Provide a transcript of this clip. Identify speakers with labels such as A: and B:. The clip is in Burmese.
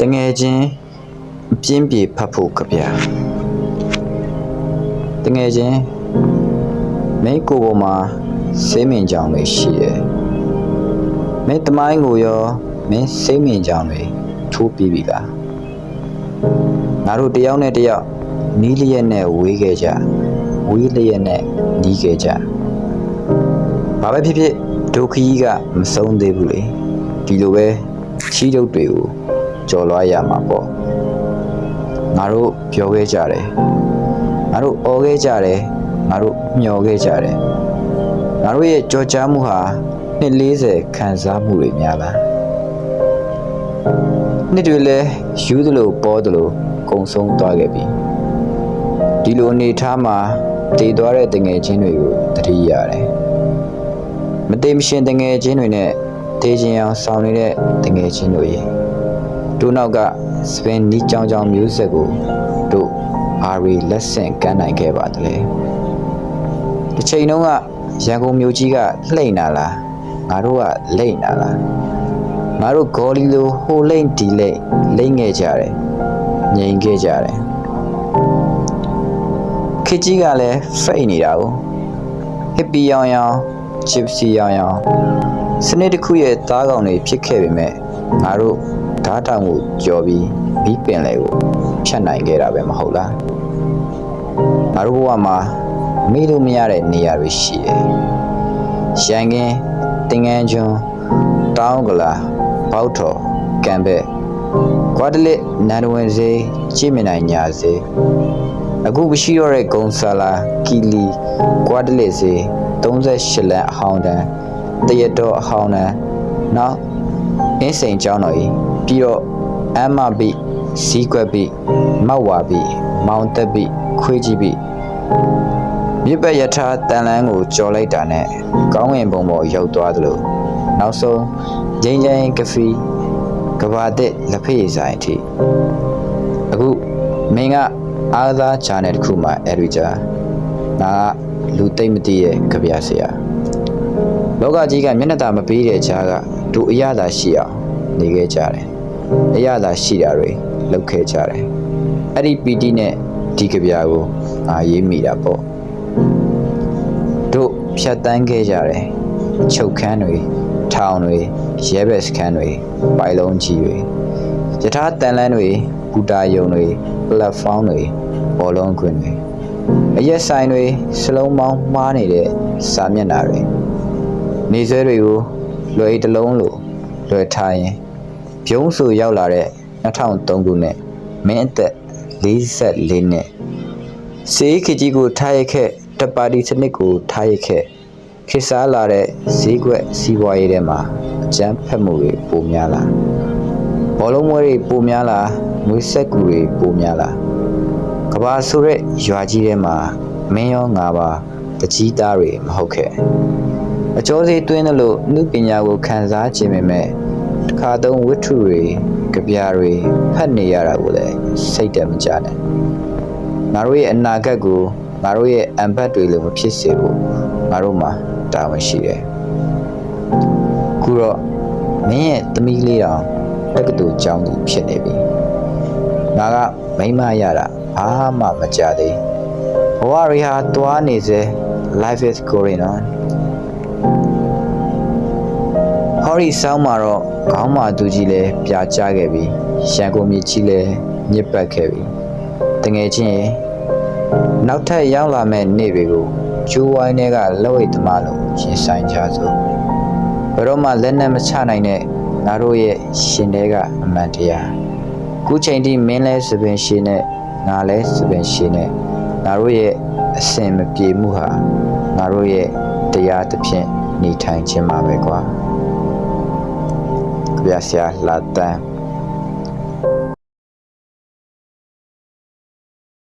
A: တငယ်ချင်းအပြင်းပြေဖတ်ဖို့ကြဗျာတငယ်ချင်းမင်းကိုယ်ပေါ်မှာစိတ်မင်ကြောင်တွေရှိတယ်မင်းတမိုင်းကိုရောမင်းစိတ်မင်ကြောင်တွေထိုးပြီးပြီလားငါတို့တယောက်နဲ့တယောက်နီးလျက်နဲ့ဝေးခဲ့ကြဝေးလျက်နဲ့နီးခဲ့ကြဘာပဲဖြစ်ဖြစ်ဒုက္ခကြီးကမဆုံးသေးဘူးလေဒီလိုပဲချီးတုပ်တွေကို ကြော်လွှားရမှာပေါ့ငါတို့ပြောခဲ့ကြတယ်ငါတို့အော်ခဲ့ကြတယ်ငါတို့မျှော်ခဲ့ကြတယ်ငါတို့ရဲ့ကြော်ကြားမှုဟာနှစ်40ခံစားမှုတွေများလားနှစ်တွေလဲယူသလိုပေါ်သလိုကုံဆုံးသွားခဲ့ပြီဒီလိုအနေထားမှာတည်သွားတဲ့တငယ်ချင်းတွေကိုတတိရတယ်မတိမ်မရှင်တငယ်ချင်းတွေနဲ့တေးချင်းအောင်ဆောင်နေတဲ့တငယ်ချင်းတို့ရေ တို့နောက်ကစပင်နီးကြောင်ကြောင်မျိုးဆက်ကိုတို့အာရီလက်ဆင့်ကမ်းနိုင်ခဲ့ပါတယ်တစ်ချိန်တုန်းကရန်ကုန်မြို့ကြီးကလှိမ့်နာလားငါတို့ကလိမ့်နာလားငါတို့ဂေါ်လီလိုဟိုလိမ့်ဒီလိမ့်လိမ့်ခဲ့ကြတယ်ငြိမ်ခဲ့ကြတယ်ခစ်ကြီးကလည်းဖိတ်နေတာကိုဟစ်ပီရောင်ရောင်ချစ်စီရောင်ရောင်စနစ်တစ်ခုရဲ့သားကောင်တွေဖြစ်ခဲ့ပေမဲ့ငါတို့ ဓာတ်တောင်ကိုကြော်ပြီးမီးပင်လေကိုဖြတ်နိုင်ခဲ့တာပဲမဟုတ်လားငါတို့ဘဝမှာမေ့လို့မရတဲ့နေရာတွေရှိတယ်ရန်ကင်းတင်ငန်းကျွန်းတောင်းကလာပေါက်တော်ကံဘက်ကွာဒလစ်နန္ဒဝင်စေးကြည့်မြင်နိုင်ညာစေးအခုမရှိတော့တဲ့ဂုံဆာလာကီလီကွာဒလစ်စေး38လမ်းအဟောင်းတန်းတရတော်အဟောင်းတန်းနောက်အင်းစိန်ကျောင်းတော်ကြီး ပြီးတော့အမ်မဘိစီးကွက်ဘိမောက်ဝါဘိမောင်တက်ဘိခွေးကြီးဘိမြစ်ပတ်ယထာတန်လန်းကိုကြော်လိုက်တာနဲ့ကောင်းဝင်ပုံပေါ်ရောက်သွားသလိုနောက်ဆုံးဂျင်းဂျင်းကဖီကဘာတဲ့လက်ဖေးဆိုင်အထိအခုမင်းကအားသာချာနယ်တစ်ခုမှအဲ့ဒီကြာငါကလူသိမ့်မသိရဲ့ကြပြဆရာလောကကြီးကမျက်နှာသာမပေးတဲ့ခြားကဒူအရသာရှိအောင်နေခဲ့ကြတယ် အရသာရှိတာတွေလုပ်ခဲ့ကြတယ်အဲ့ဒီပီတိနဲ့ဒီကြပြကိုငါရေးမိတာပေါ့တို့ဖြတ်တန်းခဲ့ကြတယ်ချုပ်ခန်းတွေထောင်တွေရဲဘက်စခန်းတွေပိုင်လုံးကြီးတွေယထာတန်လန်းတွေဘူတာယုံတွေပလက်ဖောင်းတွေဘောလုံးခွင်တွေအရက်ဆိုင်တွေစလုံးပေါင်းမှားနေတဲ့စာမျက်နှာတွေနေဆွဲတွေကိုလွယ်တလုံးလိုလွယ်ထားရင် ပြုံးဆူရောက်လာတဲ့2003ခုနှစ်မင်းအသက်44နှစ်စေးခကြီးကိုထားရခဲ့တပါတီစနစ်ကိုထားရခဲ့ခေတ်စားလာတဲ့ဈေးကွက်စီးပွားရေးထဲမှာအကျန်းဖက်မှုတွေပိုများလာဘောလုံးမွဲတွေပိုများလာငွေဆက်ကူတွေပိုများလာကဘာဆိုတဲ့ရွာကြီးထဲမှာမင်းရောငါပါတကြီးသားတွေမဟုတ်ခဲ့အကျော်စီတွင်းသလိုနှုပညာကိုခံစားခြင်းပေမဲ့ တစ်ခါသုံးဝတ္ထုတွေကြပြာတွေဖတ်နေရတာကိုလည်းစိတ်တက်မကြနဲ့ငါတို့ရဲ့အနာဂတ်ကိုငါတို့ရဲ့အံဘတ်တွေလိုမဖြစ်စေဖို့ငါတို့မှာတာဝန်ရှိတယ်။ခုတော့မင်းရဲ့သမီးလေးတောင်တက္ကသိုလ်ကျောင်းသူဖြစ်နေပြီ။ငါကမိမရတာဘာမှမကြသေး။ဘဝရီဟာတွားနေစေ life is going on ဟော်ရီဆောင်းမှာတော့ခေါင်းမာသူကြီးလည်းပြာကျခဲ့ပြီ။ရန်ကုန်မြေကြီးလည်းညစ်ပတ်ခဲ့ပြီ။တငယ်ချင်းရဲ့နောက်ထပ်ရောက်လာမဲ့နေ့တွေကိုကျိုးဝိုင်းတွေကလက်ဝိတ်သမားလို့ရင်ဆိုင်ကြစို့ဘယ်တော့မှလက်နဲ့မချနိုင်တဲ့ငါတို့ရဲ့ရှင်တွေကအမှန်တရားခုချိန်ထိမင်းလဲစပင်ရှင်နဲ့ငါလဲစပင်ရှင်နဲ့ငါတို့ရဲ့အစင်မပြေမှုဟာငါတို့ရဲ့တရားသဖြင့်နေထိုင်ခြင်းမှာပဲကွာ ကြပြဆရာလာတန်း